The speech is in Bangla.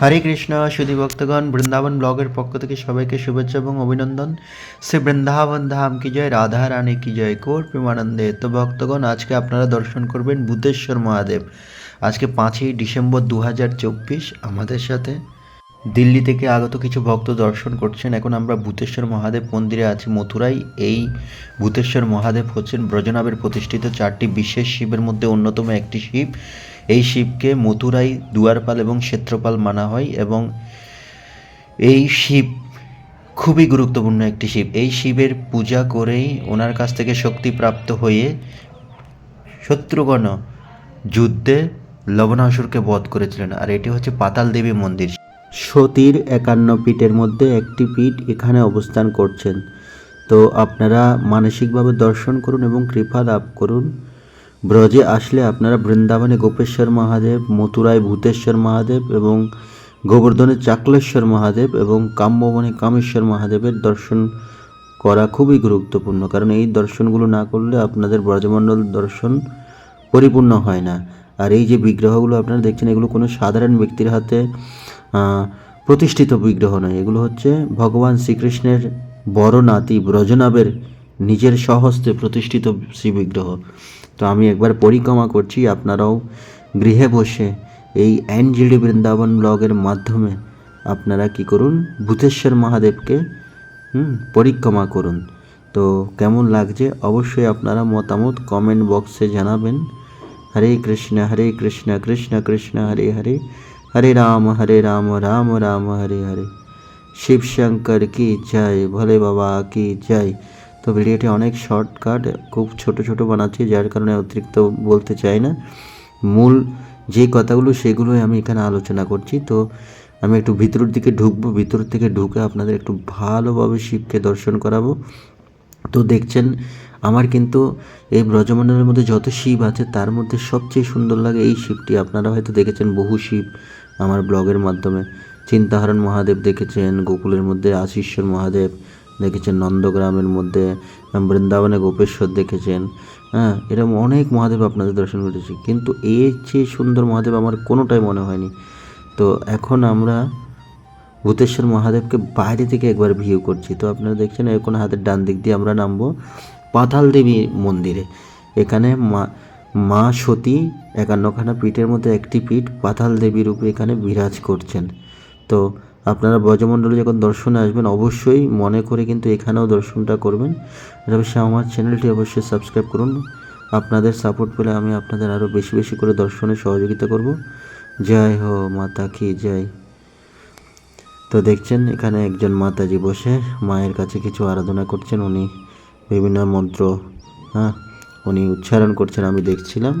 হরে কৃষ্ণ, সুধী ভক্তগণ, বৃন্দাবন ব্লগের পক্ষ থেকে সবাইকে শুভেচ্ছা এবং অভিনন্দন। শ্রী বৃন্দাবন ধাম কি জয়, রাধা রানী কি জয় কোর প্রেমানন্দে। তো ভক্তগণ, আজকে আপনারা দর্শন করবেন বুদ্ধেশ্বর মহাদেব। আজকে পাঁচই ডিসেম্বর দু হাজার চব্বিশ, আমাদের সাথে দিল্লি থেকে আগত কিছু ভক্ত দর্শন করছেন। এখন আমরা ভূতেশ্বর মহাদেব মন্দিরে আছি মথুরাই। এই ভূতেশ্বর মহাদেব হচ্ছেন ব্রজনাবের প্রতিষ্ঠিত চারটি বিশেষ শিবের মধ্যে অন্যতম একটি শিব। এই শিবকে মথুরাই দুয়ারপাল এবং ক্ষেত্রপাল মানা হয় এবং এই শিব খুবই গুরুত্বপূর্ণ একটি শিব। এই শিবের পূজা করেই ওনার কাছ থেকে শক্তি প্রাপ্ত হয়ে শত্রুগণ যুদ্ধে লবণাসুরকে বধ করেছিলেন। আর এটি হচ্ছে পাতাল দেবী মন্দির। সতীর একান্ন পীঠের মধ্যে একটি পীঠ এখানে অবস্থান করছেন। তো আপনারা মানসিকভাবে দর্শন করুন এবং কৃপা লাভ করুন। ব্রজে আসলে আপনারা বৃন্দাবনে গোপেশ্বর মহাদেব, মথুরায় ভূতেশ্বর মহাদেব এবং গোবর্ধনে চাকলেশ্বর মহাদেব এবং কাম্যবনে কামেশ্বর মহাদেবের দর্শন করা খুবই গুরুত্বপূর্ণ। কারণ এই দর্শনগুলো না করলে আপনাদের ব্রজমণ্ডল দর্শন পরিপূর্ণ হয় না। আর এই যে বিগ্রহগুলো আপনারা দেখছেন, এগুলো কোনো সাধারণ ব্যক্তির হাতে প্রতিষ্ঠিত বিগ্রহ নয়। এগুলো হচ্ছে ভগবান শ্রীকৃষ্ণের বড় নাতি ব্রজনাবের নিজের স্বহস্তে প্রতিষ্ঠিত শ্রীবিগ্রহ তো আমি একবার পরিক্রমা করছি, আপনারাও গৃহে বসে এই এনজিডি বৃন্দাবন ব্লগের মাধ্যমে আপনারা কি করুন, ভূতেশ্বর মহাদেবকে পরিক্রমা করুন। তো কেমন লাগছে অবশ্যই আপনারা মতামত কমেন্ট বক্সে জানাবেন। হরে কৃষ্ণ হরে কৃষ্ণ কৃষ্ণ কৃষ্ণ, হরে হরে হরে রাম হরে রাম রাম রাম, হরে হরে। শিব শঙ্কর কি জয়, ভোলে বাবা কি জয়। তো ভিডিওটি অনেক শর্টকাট, খুব ছোট ছোট বানাচ্ছি, যার কারণে অতিরিক্ত বলতে চাই না। মূল যে কথাগুলো, সেগুলোই আমি এখানে আলোচনা করছি। তো আমি একটু ভিতরের দিকে ঢুকবো, ভিতর থেকে ঢুকে আপনাদের একটু ভালোভাবে শিবকে দর্শন করাবো। তো দেখছেন, আমার কিন্তু এই ব্রজমণ্ডলের মধ্যে যত শিব আছে, তার মধ্যে সবচেয়ে সুন্দর লাগে এই শিবটি। আপনারা হয়তো দেখেছেন বহু শিব আমার ব্লগের মাধ্যমে। চিন্তাহরণ মহাদেব দেখেছেন, গোকুলের মধ্যে আশীশ্বর মহাদেব দেখেছেন নন্দগ্রামের মধ্যে বৃন্দাবনে গোপেশ্বর দেখেছেন। হ্যাঁ এরকম অনেক মহাদেব আপনাদের দর্শন করেছি কিন্তু এর চেয়ে সুন্দর মহাদেব আমার কোনোটাই মনে হয়নি। তো এখন আমরা ভূতেশ্বর মহাদেবকে বাইরে থেকে একবার ভিউ করছি। তো আপনারা দেখছেন এখন হাতের ডান দিক দিয়ে আমরা নামবো পাতাল দেবী মন্দিরে। এখানে মা মা সতী একান্নখানা পীঠের মধ্যে একটি পীঠ পাতাল দেবী রূপে এখানে বিরাজ করছেন। তো আপনারা ব্রজমণ্ডলে যখন দর্শনে আসবেন, অবশ্যই মনে করে কিন্তু এখানেও দর্শনটা করবেন। অবশ্যই আমার চ্যানেলটি অবশ্যই সাবস্ক্রাইব করুন। আপনাদের সাপোর্ট পেলে আমি আপনাদের আরও বেশি বেশি করে দর্শনে সহযোগিতা করব। জয় হো মাতা কি জয়। তো দেখছেন, এখানে একজন মাতাজি বসে, মায়ের কাছে কিছু আরাধনা করছেন। উনি বিভিন্ন মন্ত্র হ্যাঁ উনি উচ্চারণ করছেন, আমি দেখছিলাম।